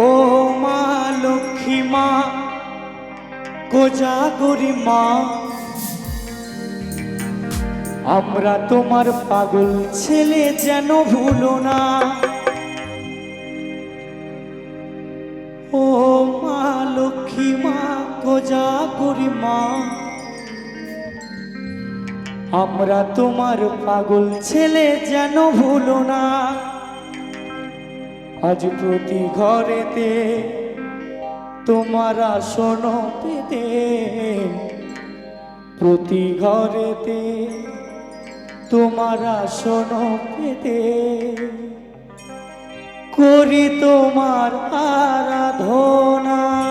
ও মা লক্ষ্মী মা, কোজাগরি মা। আমরা তোমার পাগল ছেলে যেন ভুলো না। ও মা লক্ষ্মী মা, কোজাগরি মা। আমরা তোমার পাগল ছেলে যেন ভুলো না। আজ প্রতি ঘরেতে তোমার আসন পেতে। প্রতি ঘরেতে তোমার আসন পেতে। করি তোমার আরাধনা।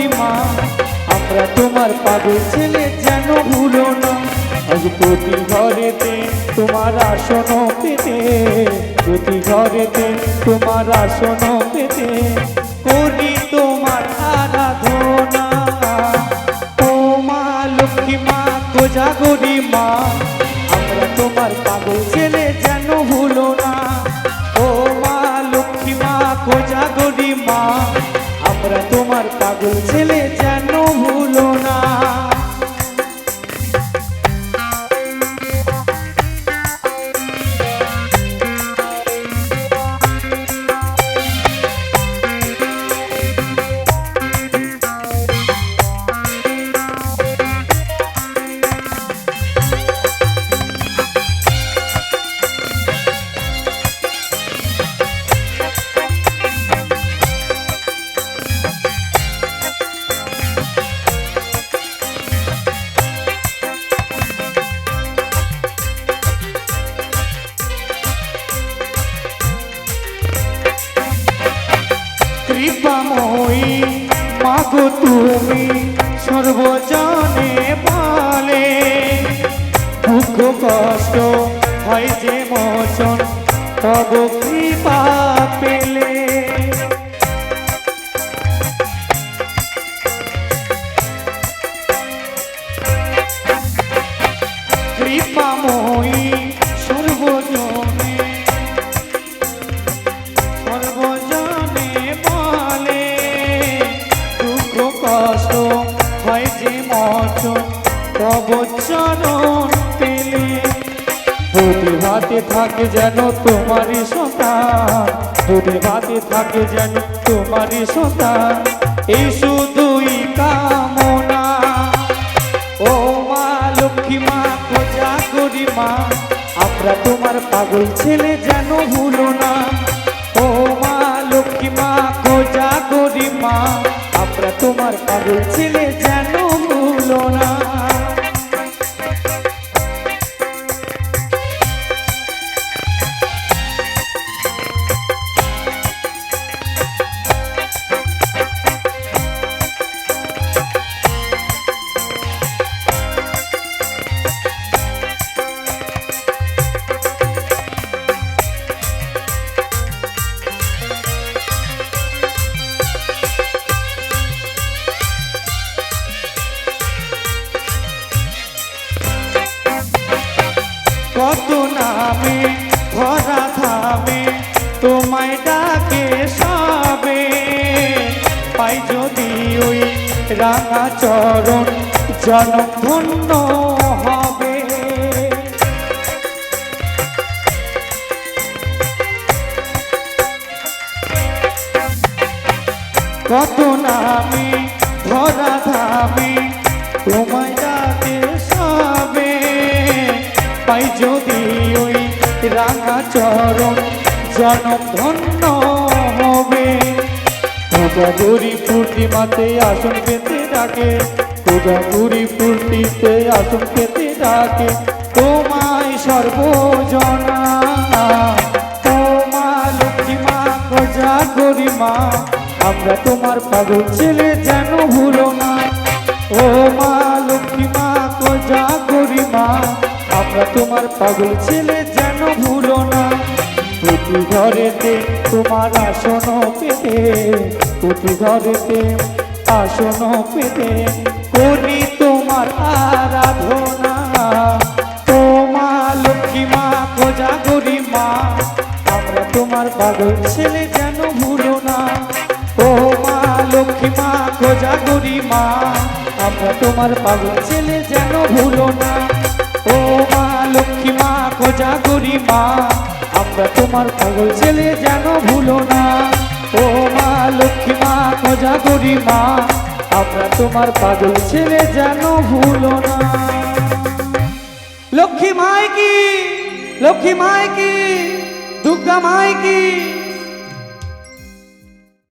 কোজাগরি মা। আমরা তোমার পাগল ছেলে যেন ভুলো না। আজ প্রতি ঘরেতে তোমার আসন পেতে। প্রতি ঘরেতে তোমার আসন পেতে। করি তোমার আরাধনা। ও মা, লক্ষ্মী মা কোজাগরি মা। আমরা তোমার পাগল ছেলে ভুলো কৃপাময়ী মাগো তুমি সর্বজনে বলে দুঃখ কষ্ট হয় যে মোচন, তব কৃপা পেলে। কৃপাময়ী সর্বজনে সর্বজনে চরণ পেলে। দুধে ভাতে থাকে যেন তোমারই সন্তান। দুধে ভাতে থাকে যেন তোমারই সন্তান। এই শুধুই কামনা। ও মা, লক্ষ্মী মা খোঁজা করি মা আমরা তোমার পাগল ছেলে যেন ভুলো না। ও মা, লক্ষ্মী মা খোঁজা করি মা আমরা তোমার পাগল ছেলে যেন ভুলো না। তোমায় ডাকে সবে। পাই যদি ওই রাঙা চরণ জনম ধন্য হবে। কত নামে, ধরা ধামে তোমায় ডাকে সবে। পাই যদি ওই রাঙা চরণ জনম ধন্য হবে। কোজাগুড়ি পূর্ণিমাতে আসন পেতে ডাকে কোজাগুড়ি পূর্ণিতে আসন পেতে ডাকে। তোমায় সর্বজনা ও মা লক্ষ্মী মা কোজাগুড়ি মা, আমরা তোমার পাগল ছেলে যেন ভুলো না। ও মা লক্ষ্মী মা কোজাগুড়ি মা, আমরা তোমার পাগল ছেলে যেন ভুলো না। প্রতি ঘরেতে তোমার আসন পেতে, প্রতি ঘরেতে আসন পেতে করি তোমার আরাধনা। তোমা লক্ষ্মী মা কোজা গরি মা, আমরা তোমার পাগল ছেলে যেন ভুলো না। ও মা লক্ষ্মী মা কোজা গরি মা, আমরা তোমার পাগল ছেলে যেন ভুলো না। ও মা লক্ষ্মী মা কোজা গরি মা আমরা তোমার পাগল ছেলে যেন ভুলো না। ও মা, লক্ষ্মী মা খোঁজা করি মা, আমরা তোমার পাগল ছেলে যেন ভুলো না। লক্ষ্মী মাই কি? লক্ষ্মী মাই কি? দুর্গা মাই কি?